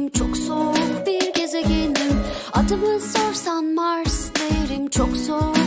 derim çok soğuk bir gezegenim. Adımı sorsan Mars derim çok soğuk